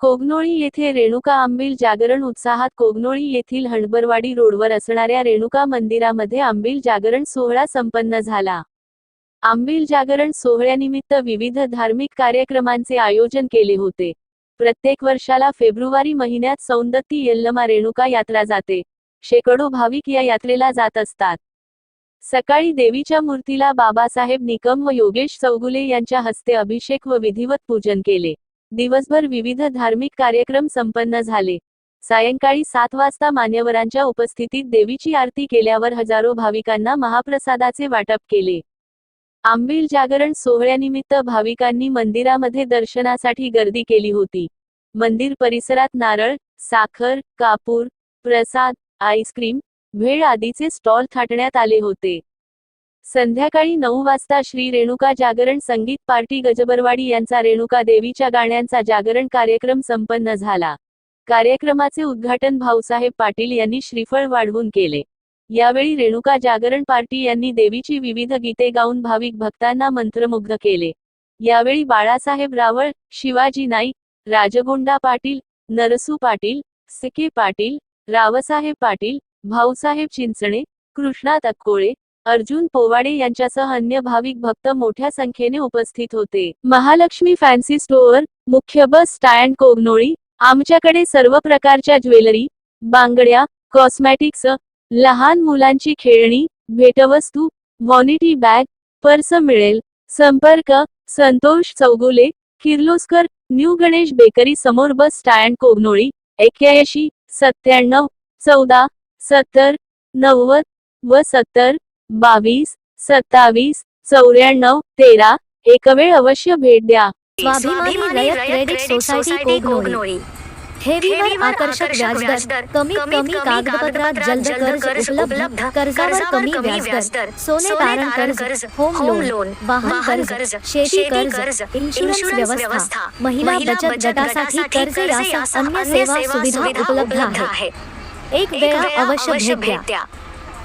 कोगनोळी येथे रेणुका आंबील जागरण उत्साहात कोगनोळी येथील हणबरवाडी रोडवर असणाऱ्या रेणुका मंदिरामध्ये आंबील जागरण सोहळा संपन्न झाला. आंबील जागरण सोहळ्यानिमित्त विविध धार्मिक कार्यक्रमांचे आयोजन केले होते. प्रत्येक वर्षाला फेब्रुवारी महिन्यात सौंदत्ती यल्लमा रेणुका यात्रा जाते. शेकडो भाविक या यात्रेला जात असतात. सकाळी देवीच्या मूर्तीला बाबासाहेब निकम व योगेश चौगुले यांच्या हस्ते अभिषेक व विधिवत पूजन केले. दिवसभर विविध धार्मिक कार्यक्रम संपन्न झाले. सायंकाळी सात वाजता मान्यवरांच्या उपस्थितीत देवीची आरती केल्यावर हजारो भाविकांना महाप्रसादाचे वाटप केले. आंबील जागरण सोहळ्यानिमित्त भाविकांनी मंदिरामध्ये दर्शनासाठी गर्दी केली होती. मंदिर परिसरात नारळ साखर कापूर प्रसाद आईस्क्रीम भेळ आदीचे स्टॉल थाटण्यात आले होते. संध्याकाळी नऊ वाजता श्री रेणुका जागरण संगीत पार्टी गजबरवाडी यांचा रेणुका देवीच्या गाण्यांचा जागरण कार्यक्रम संपन्न झाला. कार्यक्रमाचे उद्घाटन भाऊसाहेब पाटील यांनी श्रीफळ वाढवून केले. यावेळी रेणुका जागरण पार्टी यांनी देवीची विविध गीते गाऊन भाविक भक्तांना मंत्रमुग्ध केले. यावेळी बाळासाहेब रावळ शिवाजी नाईक राजगोंडा पाटील नरसू पाटील सिके पाटील रावसाहेब पाटील भाऊसाहेब चिंचणे कृष्णा तक्कोळे अर्जुन पोवाडे यांच्यासह अन्य भाविक भक्त मोठ्या संख्येने उपस्थित होते. महालक्ष्मी फॅन्सी स्टोअर मुख्य बस स्टँड कोगनोळी आमच्याकडे सर्व प्रकारच्या ज्वेलरी बांगड्या कॉस्मॅटिक्स लहान मुलांची खेळणी भेटवस्तू व्हॉनिटी बॅग पर्स मिळेल संपर्क संतोष चौगुले किर्लोस्कर न्यू गणेश बेकरी समोर बस स्टँड कोगनोळी एक्क्याऐंशी सत्त्याण्णव चौदा सत्तर नव्वद व सत्तर बावीस सत्तावीस चौऱ्याण्णव तेरा एक वेळ अवश्य भेट द्या. स्वाभिमानी रयत क्रेडिट सोसायटी कोगनोळी. ठेवीवर आकर्षक व्याजदर. कमीत कमी कागदपत्रात जलद कर्ज उपलब्ध. कर्जावर कमी व्याजदर. सोने तारण कर्ज होम लोन वाहन कर्ज शेती कर्ज इन्शुरन्स व्यवस्था. महिला बचत गटासाठी कर्ज यासह अन्य सेवा सुविधा उपलब्ध आहेत एक वेळा अवश्य भेट द्या.